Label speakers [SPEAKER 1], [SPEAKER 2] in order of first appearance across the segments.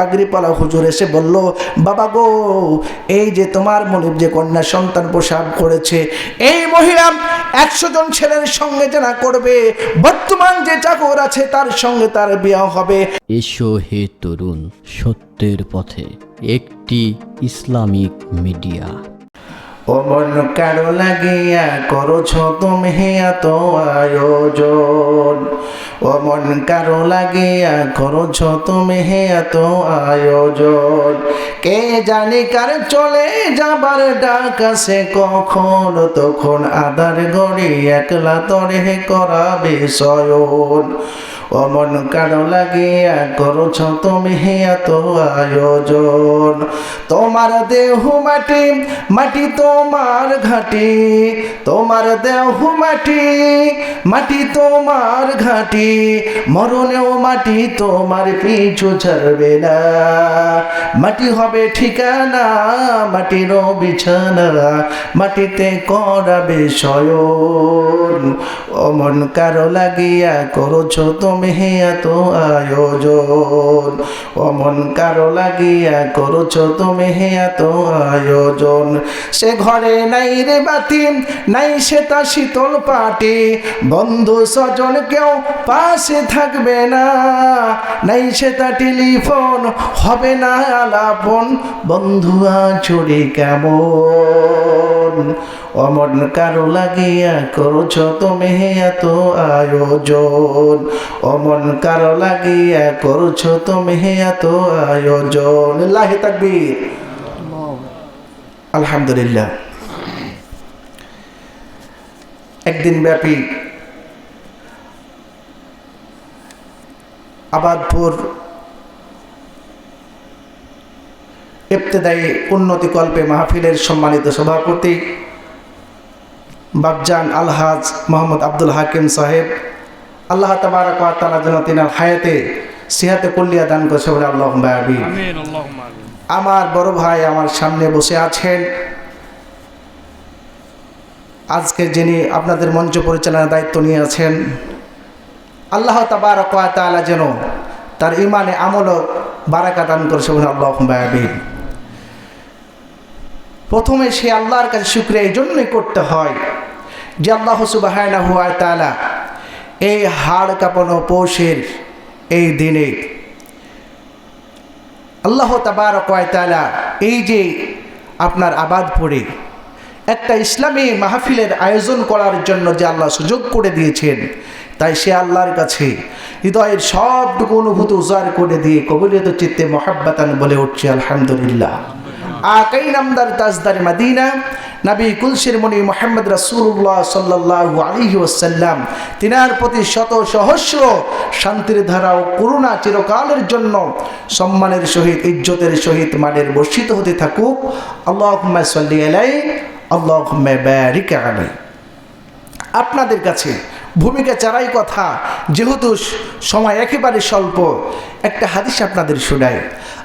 [SPEAKER 1] পাগড়িপালা হুজুর এসে বলল, বাবা গো, এই যে তোমার মনিব যে কন্যা সন্তান প্রসাব করেছে, এই মহিলা একশো জন ছেলের সঙ্গে জানা করবে। বর্তমান যে চাকর আছে তার সঙ্গে তার বিয়ে হবে।
[SPEAKER 2] এসো হে তরুণ, সত্যের পথে একটি ইসলামিক মিডিয়া।
[SPEAKER 1] ও মন কারও লাগিয়া করছ তুমি এত আয়োজন। ও মন কারও লাগিয়া করছ তুমি এত আয়োজন। কে জানি কার চলে যাবার ডাক আছে, কখন তখন আদার গড়ি একলা তরে করাবে সয়ন ও মন কারও লাগিয়া করছ তুমি এত আয়োজন। তোমার দেহ মাটি মাটি তোমার ঘাটি। তোমার দেহ মাটি মাটি তোমার ঘাটি। মরণেও মাটি তোমার পিছু ছাড়বে না। মাটি হবে ঠিকানা মাটির বিছানা। মাটিতে করাবে শয়ন। অমন কারও লাগিয়া করছ তুমি এত আয়োজন। অমন কারও লাগিয়া করছ তুমি এত আয়োজন। সে ঘরে নাই রে বাতি, নাই সে তা শীতল পাটি। বন্ধু স্বজন কেউ পাশে থাকবে না। নাই সে তা টেলিফোন হবে না আলাপন। বন্ধু আচুরি কেমন? অমন কারও লাগিয়া করছ তুমি এত আয়োজন। অমন কারও লাগিয়া করছ তুমি এত আয়োজন। লাহে তাকবীর। আলহামদুলিল্লাহ। একদিন ব্যাপী আবাদপুর ইবতেদায়ী উন্নতি কল্পে মাহফিলের সম্মানিত সভাপতি বাবজান আলহাজ মোহাম্মদ আব্দুল হাকিম সাহেব। আল্লাহ তাবারক তাআলা যেন তিনার হায়াতে সিহাতে কুল্লিয়া দান করছে বলে আল্লাহ আমার বড় ভাই আমার সামনে বসে আছেন। আজকে যিনি আপনাদের মঞ্চ পরিচালনার দায়িত্ব নিয়ে আছেন আল্লাহ তাবারক তাআলা যেন তার ইমানে আমল ও বারাকা দান করছে বলে আল্লাহ প্রথমে সে আল্লাহর কাছে শুক্রিয়া এই জন্যই করতে হয় যে আল্লাহ সুবাহানা হুয়া তালা এই হাড় কাঁপানো পৌষের এই দিনে আল্লাহ তাবারকালা এই যে আপনার আবাদ পড়ে একটা ইসলামী মাহফিলের আয়োজন করার জন্য যে আল্লাহ সুযোগ করে দিয়েছেন, তাই সে আল্লাহর কাছে হৃদয়ের সবটুকু অনুভূতি উজাড় করে দিয়ে কবলিয়ত চিত্তে মহাব্বাতান বলে উঠছে, আলহামদুলিল্লাহ। আকাই নামদার তাজদার মাদিনা, নবী কুলসির মণি মোহাম্মদ রাসুল্লাহ সাল্লাহ আলী ওসাল্লাম তিনার প্রতি শত সহস্র শান্তির ধারা ও করুণা চিরকালের জন্য সম্মানের সহিত, ইজ্জতের সহিত মানের বর্ষিত হতে থাকুক। আল্লাহ সাল্লি আলাই আল্লাহ ব্যারিক আলাই আপনাদের কাছে ভূমিকা চারাই কথা, যেহেতু সময় একেবারে স্বল্প, একটা হাদিস আপনাদের শোনায়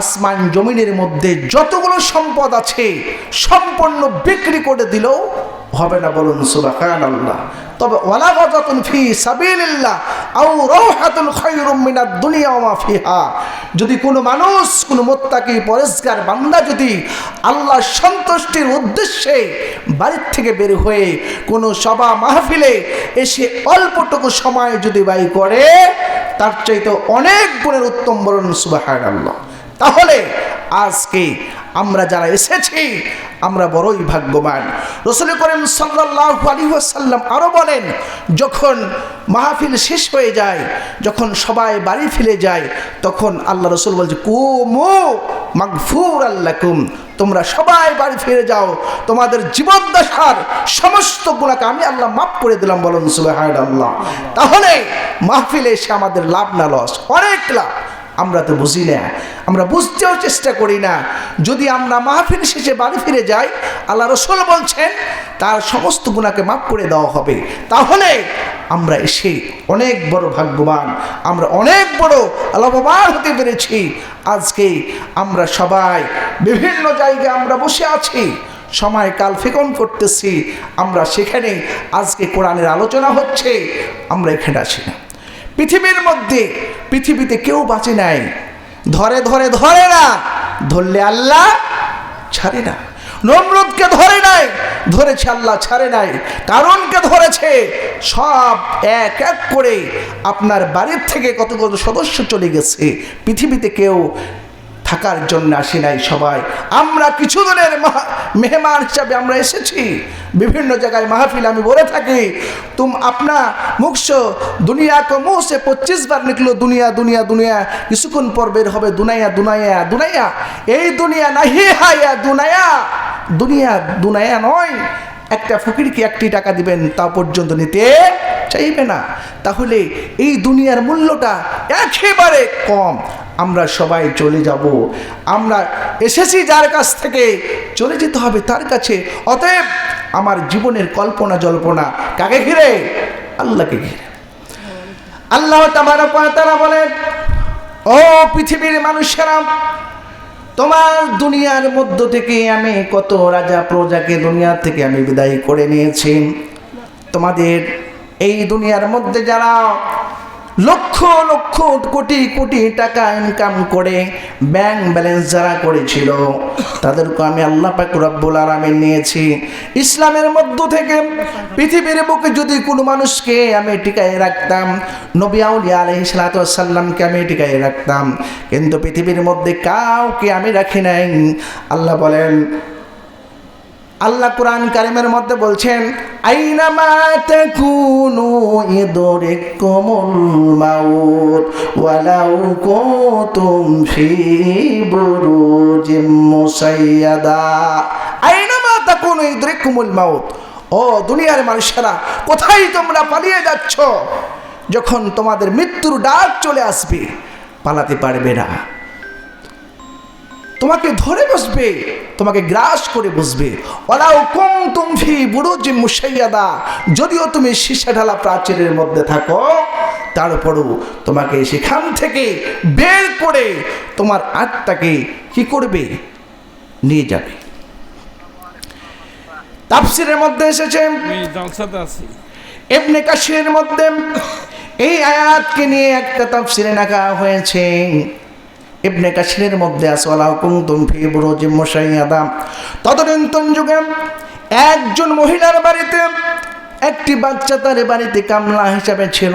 [SPEAKER 1] আসমান জমিনের মধ্যে যতগুলো সম্পদ আছে, সম্পূর্ণ বিক্রি করে দিলেও হবে না বলুন সুবাহান আল্লাহ তবে ওয়ালাগাতুন ফি সাবিলিল্লাহ, আও রাওহাতুন খায়রুম মিনাদ দুনিয়া ওয়া ফিহা। যদি কোনো মানুষ, কোনো মুত্তাকি, পরেশগার বান্দা যদি আল্লাহ সন্তুষ্টির উদ্দেশ্যে বাড়ির থেকে বের হয়ে কোনো সভা মাহফিলে এসে অল্পটুকু সময় যদি ব্যয় করে, তার চাইতে অনেক গুণের উত্তম বলুন সুবাহান আল্লাহ তাহলে আজকে আমরা যারা এসেছি, আমরা বড়ই ভাগ্যবান। রসুল করিম সাল্লাহ আলী আরও বলেন, যখন মাহফিল শেষ হয়ে যায়, যখন সবাই বাড়ি ফিরে যায়, তখন আল্লাহ রসুল বলছে, কুমু মাগফুর আল্লাকুম তোমরা সবাই বাড়ি ফিরে যাও, তোমাদের জীবন দশার সমস্ত গুণাকে আমি আল্লাহ মাফ করে দিলাম বলুন সুবাহ আল্লাহ তাহলে মাহফিলে এসে আমাদের লাভ না, লস, অনেক লাভ। আমরা তো বুঝি না। আমরা বুঝতেও চেষ্টা করি না। যদি আমরা মাহফিল শেষে বাড়ি ফিরে যাই, আল্লাহ রসুল বলছেন, তার সমস্ত গুণাকে মাফ করে দেওয়া হবে। তাহলে আমরা এসে অনেক বড় ভাগ্যবান, আমরা অনেক বড় লাভবান হতে পেরেছি। আজকে আমরা সবাই বিভিন্ন জায়গায় আমরা বসে আছি, সময় কাল ফেকন করতেছি, আমরা সেখানে আজকে কোরআনের আলোচনা হচ্ছে, আমরা এখানে আছি না। পৃথিবীর মধ্যে পৃথিবীতে কেউ বাঁচে নাই। ধরে ধরে ধরে না। ধরলে আল্লাহ ছাড়ে না। নমরুদকে ধরে নাই, ধরেছে আল্লাহ ছাড়ে নাই। কারণকে ধরেছে। সব এক এক করে আপনার বাড়ির থেকে কত কত সদস্য চলে গেছে। পৃথিবীতে কেউ থাকার জন্য আসি নাই সবাই। আমরা কিছুদিনের মহা- মেহমান হিসাবে আমরা এসেছি। বিভিন্ন জায়গায় মাহফিল আমি বলে থাকি। তুম আপনা মুখ সো দুনিয়া কো মুহ সে পঁচিশ বার নিকলো, দুনিয়া দুনিয়া দুনিয়া। কিছুক্ষণ পর বের হবে দুনাইয়া দুনাইয়া দুনাইয়া এই দুনিয়া নাহি হাইয়া দুনাইয়া দুনিয়া দুনাইয়া নয়। একটা ফকিরকে একটি টাকা দিবেন, তা পর্যন্ত নিতে চাইবে না। তাহলে এই দুনিয়ার মূল্যটা একেবারে কম। আমরা সবাই চলে যাব। আমরা এসেছি যার কাছ থেকে, চলে যেতে হবে তার কাছে। অতএব আমার জীবনের কল্পনা জল্পনা কাকে ঘিরে? আল্লাহকে ঘিরে। আল্লাহ তারা বলেন, ও পৃথিবীর মানুষেরা, তোমার দুনিয়ার মধ্য থেকে আমি কত রাজা প্রজাকে দুনিয়া থেকে আমি বিদায় করে নিয়েছি। তোমাদের এই দুনিয়ার মধ্যে যারা লক্ষ লক্ষ কোটি কোটি টাকা ইনকাম করে ব্যাংক ব্যালেন্স যারা করেছিল, তাদেরকে আমি আল্লাহ পাক রব্বুল আলামিন নিয়েছি। ইসলামের মধ্য থেকে পৃথিবীর বুকে যদি কোনো মানুষকে আমি টিকায় রাখতাম, নবী আউলিয়া আলাইহিস সালাতু ওয়াস সাল্লামকে আমি টিকায় রাখতাম। কিন্তু পৃথিবীর মধ্যে কাউকে আমি রাখি নাই। আল্লাহ বলেন আল্লাহ কোরআন কারিমের মধ্যে বলছেন আইনামা তাকুনু ইদরিকুমুল মাউত, ওয়ালাউ কুতুম ফি বুরুজিম মুসাইয়াদা। আইনামা তাকুনু ইদরিকুমুল মাউত, ও দুনিয়ার মানুষেরা, কোথায় তোমরা পালিয়ে যাচ্ছ? যখন তোমাদের মৃত্যুর ডাক চলে আসবে, পালাতে পারবে না। তোমাকে ধরে বসবে তোমাকে গ্রাস করে বসবে। ওলাও কম তুমফি বুড়ুজি মুসাইয়াদা যদিও তুমি সীসা ঢালা প্রাচীরের মধ্যে থাকো তারপরও তোমাকে সেখান থেকে বের করে তোমার আত্মাকে কি করবে? নিয়ে যাবে। তাফসিরের মধ্যে এসেছে এমনি কাশিরের মধ্যে এই আয়াতকে নিয়ে একটা তাফসিরে রাখা হয়েছে ইবনে কাশিরের মধ্যে আছে, ওয়ালা কুনতুম ফি বুরুজিম মুশাইয়াদা তদনীন্তন যুগে একজন মহিলার বাড়িতে একটি বাচ্চা তার বাড়িতে কামলা হিসাবে ছিল।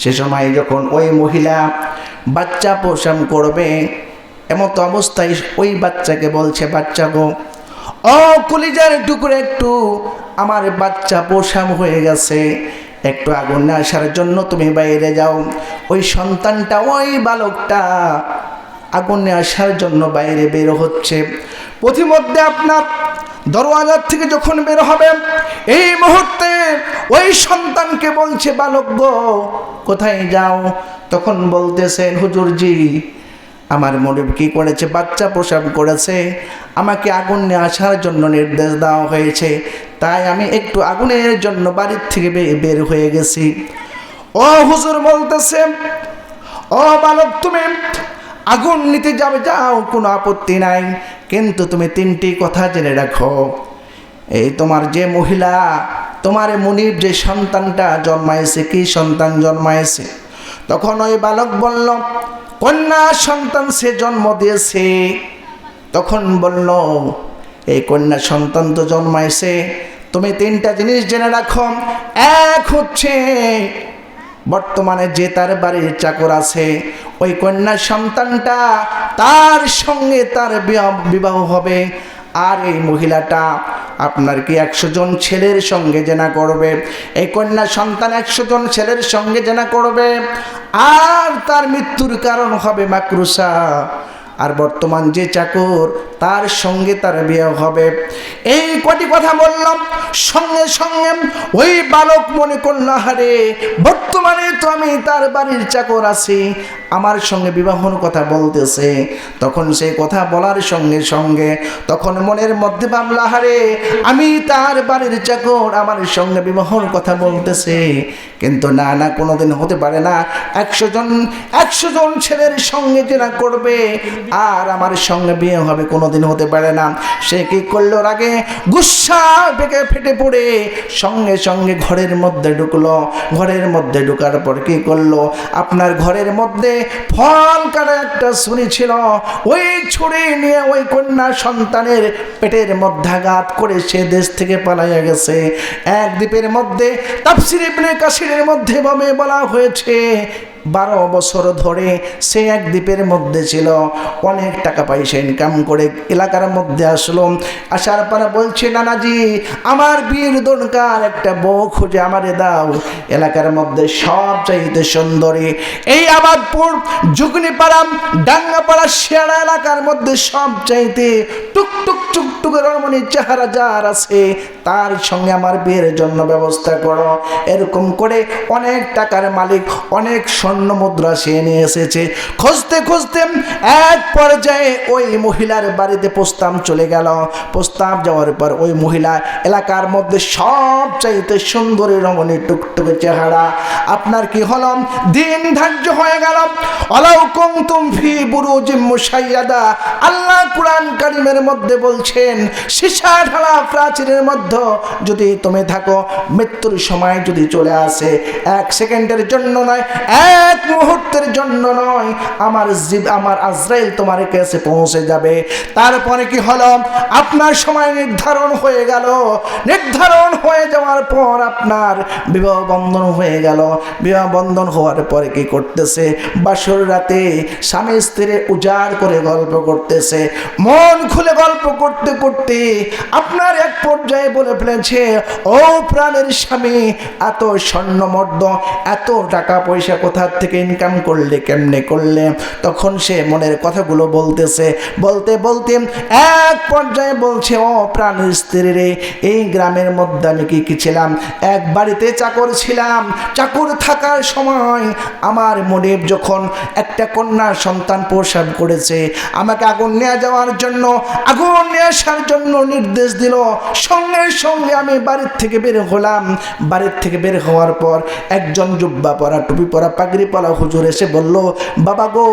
[SPEAKER 1] সে সময় যখন ওই মহিলা বাচ্চা পোষণ করবে, এমত অবস্থায় ওই বাচ্চাকে বলছে, বাচ্চা গো ও কলিজার টুকরো একটু, আমার বাচ্চা পোষাম হয়ে গেছে। একটু আগুন আসার জন্য তুমি বাইরে যাও। ওই সন্তানটা, ওই বালকটা আগুনে আসার জন্য বাইরে বের হচ্ছে। পথিমধ্যে আপনার দরওয়াজার থেকে যখন বের হবে, এই মুহূর্তে ওই সন্তানকে বলছে, বালক গো, কোথায় যাও? তখন বলতেছেন, হুজুরজি আমার মনিব কি করেছে? বাচ্চা প্রসাব করেছে। আমাকে আগুন নিয়ে আসার জন্য নির্দেশ দেওয়া হয়েছে। তাই আমি একটু আগুনের জন্য বাড়ির থেকে বের হয়ে গেছি। ও হুজুর বলতেছে, ও বালক, তুমি আগুন নিতে যাবে, যাও, কোনো আপত্তি নাই। কিন্তু তুমি তিনটি কথা জেনে রাখো। এই তোমার যে মহিলা, তোমার মনির যে সন্তানটা জন্মাইছে, কি সন্তান জন্মাইছে? তখন ওই বালক বলল কন্যা সন্তান সে জন্ম দিয়েছে। তখন বলল, এই কন্যা সন্তান তো জন্মাইছে। তুমি তিনটা জিনিস জেনে রাখো। এক হচ্ছে, বর্তমানে যে তার বাড়ির চাকর আছে, ওই কন্যা সন্তানটা তার সঙ্গে তার বিবাহ হবে। আর এই মহিলাটা আপনার কি একশো জন ছেলের সঙ্গে জেনা করবে? এই কন্যা সন্তান একশো জন ছেলের সঙ্গে জেনা করবে। আর তার মৃত্যুর কারণ হবে মাকরুসা আর বর্তমান যে চাকর, তার সঙ্গে তার বিয়ে হবে। এই কটি কথা বললাম। সঙ্গে সঙ্গে ওই বালক মনে করল হারে বর্তমানে তো আমি তার বাড়ির চাকর আছি। আমার সঙ্গে বিবাহর কথা বলতেছে। তখন সে কথা বলার সঙ্গে সঙ্গে তখন মনের মধ্যে ভাবলা হারে আমি তার বাড়ির চাকর, আমার সঙ্গে বিবাহর কথা বলতেছে। কিন্তু না না, কোনোদিন হতে পারে না। একশো জন একশো জন ছেলের সঙ্গে যে না করবে। আর আমার সঙ্গে বিয়ে হবে, কোনোদিন হতে পারে না। সে কি করল? আগে গুসা বেগে ফেটে পড়ে। সঙ্গে সঙ্গে ঘরের মধ্যে ঢুকলো। ঘরের মধ্যে ঢুকার পর কি করল? আপনার ঘরের মধ্যে ফল কাটা একটা ছুরি ছিল। ওই ছুরি নিয়ে ওই কন্যা সন্তানের পেটের মধ্যে আঘাত করে সে দেশ থেকে পালাইয়া গেছে। এক দ্বীপের মধ্যে তাফসির ইবনে কাসিরের মধ্যে বমে বলা হয়েছে বারো বছর ধরে সে এক দ্বীপের মধ্যে ছিল। অনেক টাকা পয়সা ইনকাম করে এলাকার মধ্যে আসলো। আসার পরে বলছে, নানাজি, আমার বিয়ের দরকার একটা বউ খুঁজে আমারে দাও। এলাকার মধ্যে সব চাইতে সুন্দরী। এই আবাদপুর জুগনিপাড়া ডাঙ্গাপাড়া শেয়ারা এলাকার মধ্যে সব চাইতে টুকটুক টুকটুক রমণীর চেহারা যার আছে, তার সঙ্গে আমার বিয়ের জন্য ব্যবস্থা করো। এরকম করে অনেক টাকার মালিক, অনেক স্বর্ণ মুদ্রা সে নিয়ে এসেছে। খুঁজতে খুঁজতে এক পর্যায়ে ওই মহিলার বাড়িতে প্রস্তাব চলে গেল। প্রস্তাব যাওয়ার পর ওই মহিলা এলাকার মধ্যে সব চাইতে সুন্দরী রমণী টুকটুকে চেহারা। আপনার কি হলো? দিন ধার্য হয়ে গেল। অলাউ কুমতুম ফি বুরুজিম মুসাইয়াদা আল্লাহ কুরআন কারিমের মধ্যে বলছেন, সীসা ঢালা প্রাচীরের মধ্যে যদি তুমি থাকো, মৃত্যুর সময় যদি চলে আসে, এক সেকেন্ডের জন্য নয়, এক মুহূর্তের জন্য নয়, আমার জীব, আমার আজরাইল তোমার কাছে পৌঁছে যাবে। তারপরে কি হলো? আপনার সময় নির্ধারণ হয়ে গেল। নির্ধারণ হয়ে যাওয়ার পর আপনার বিবাহ বন্ধন হয়ে গেল। বিবাহ বন্ধন হওয়ার পরে কি করতেছে? বাসর রাতে স্বামী স্ত্রী উজাড় করে গল্প করতেছে। মন খুলে গল্প করতে করতে আপনার এক পর্যায়ে বলে ফেলেছে, ও প্রাণের স্বামী, এত স্বর্ণমর্দ এত টাকা পয়সা কোথা থেকে ইনকাম করলে কেমনে করলে? তখন সে মনের কথাগুলো বলতেছে, বলতে বলতে এক পর্যায়ে বলছে, ও প্রাণের স্ত্রী রে, এই গ্রামের মধ্যে আমি কি কি ছিলাম? এক বাড়িতে চাকর ছিলাম। চাকর থাকার সময় আমার মনিব যখন একটা কন্যা সন্তান প্রসব করেছে, আমাকে আগুন নিয়ে যাওয়ার জন্য, আগুন নিয়ে আসার জন্য নির্দেশ দিল। সঙ্গে সঙ্গে আমি বাড়ির থেকে বের হলাম। বাড়ির থেকে বের হওয়ার পর একজন জুব্বা পরা, টুপি পরা পাগড়ি পরা হুজুর এসে বলল, বাবা গো,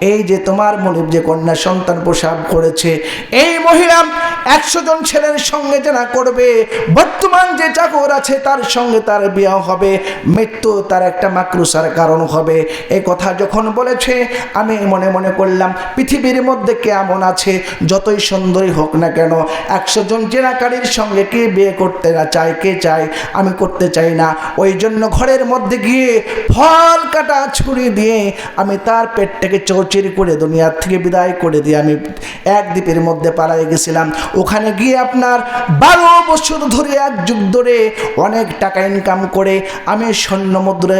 [SPEAKER 1] এই যে তোমার মনিব যে কন্যা সন্তান প্রসব করেছে, এই মহিলা একশো জন ছেলের সঙ্গে জানা করবে, বর্তমান যে চাকর আছে তার সঙ্গে তার বিয়ে হবে, মৃত্যু তার একটা মাকরুসার কারণ হবে। এই কথা যখন বলেছে, আমি মনে মনে করলাম, পৃথিবীর মধ্যে কেমন আছে, যতই সুন্দরী হোক না কেন, একশো জন জেনাকারীর সঙ্গে কে বিয়ে করতে না চায়, কে চায়, আমি করতে চাই না। ওই জন্য ঘরের মধ্যে গিয়ে ফল কাটা ছুরি দিয়ে আমি তার পেটটাকে চৌচির করে দুনিয়ার থেকে বিদায় করে দিয়ে আমি এক দ্বীপের মধ্যে পালাই গেছিলাম। ওখানে গিয়ে আপনার বারো বছর ধরে এক যুগ ধরে অনেক টাকা ইনকাম করে আমি স্বর্ণ মুদ্রে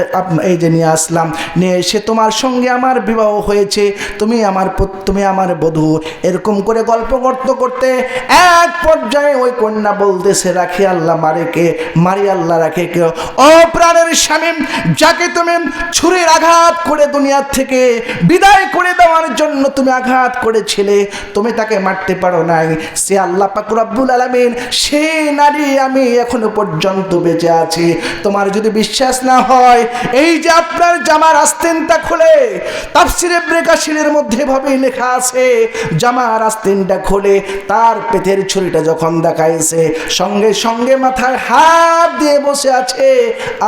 [SPEAKER 1] এই যে নিয়ে আসলাম। নিয়ে এসে তোমার সঙ্গে আমার বিবাহ হয়েছে। তুমি আমার তুমি আমার বধূ। এরকম করে গল্প করতে করতে এক পর্যায়ে ওই কন্যা বলতেছে, রাখি আল্লাহ, মারে কে? মারি আল্লাহ, রাখে কে? ও প্রাণের স্বামী, যাকে তুমি ছুরির আঘাত করে দুনিয়ার থেকে বিদায় করে দেওয়ার জন্য তুমি আঘাত করেছিলে, তুমি তাকে মারতে পারো নাই। সে আল্লাহ পাকুর আব্বুল আলমিন, সে নারী আমি এখনও পর্যন্ত বেঁচে আছি। তোমার যদি বিশ্বাস না হয়, এই যে আপনার জামার আস্তিনটা খুলে, তাফসিরে ব্রেকাশিরের মধ্যে ভাবেই লেখা আছে, জামার আস্তিনটা খুলে, তার পেটের ছুরিটা যখন দেখাইছে, সঙ্গে সঙ্গে মাথায় হাত দিয়ে বসে আছে,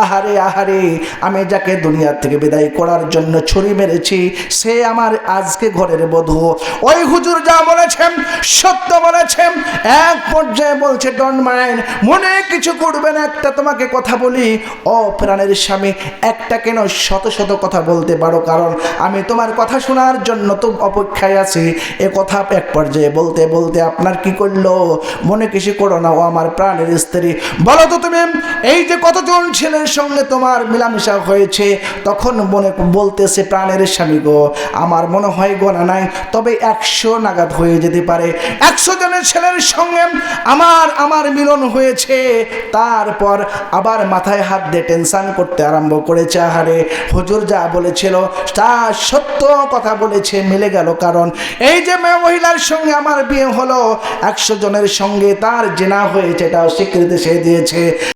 [SPEAKER 1] আহারে আহারে, আমি যাকে দুনিয়ার থেকে বিদায় করার জন্য ছুরি মেরেছি। সে আমার আজকে ঘরের বধূ। ওই হুজুর যা বলেছেন, সত্য বলেছেন, এক পর্যায়ে বলছে ডন মাইন মনে কিছু করবেন একটা তোমাকে কথা বলি। ও প্রাণের স্বামী, একটা কেন শত শত কথা বলতে পারো, কারণ আমি তোমার কথা শোনার জন্য তো অপেক্ষায় আছি। এ কথা এক পর্যায়ে বলতে বলতে আপনার কি করল? মনে কিছু করো না, ও আমার প্রাণের স্ত্রী। বলো তো তুমি, এই যে কতজন ছেলের সঙ্গে তোমার মিলামিশা হয়েছে তখন মনে বলতেছে প্রাণের স্বামী গো, আমার মনে হয় গোনা নাই, তবে একশো নাগাদ হয়ে যেতে পারে। একশো জনের ছেলের সঙ্গে আমার আমার মিলন হয়েছে। তারপর আবার মাথায় হাত দিয়ে টেনশন করতে আরম্ভ করেছে। আহারে, হজুর যা বলেছিল, তা সত্য কথা বলেছে, মিলে গেল কারণ। এই যে মেয়ে মহিলার সঙ্গে আমার বিয়ে হলো, একশো জনের সঙ্গে তার জেনা হয়েছে, এটাও স্বীকৃতি সে দিয়েছে।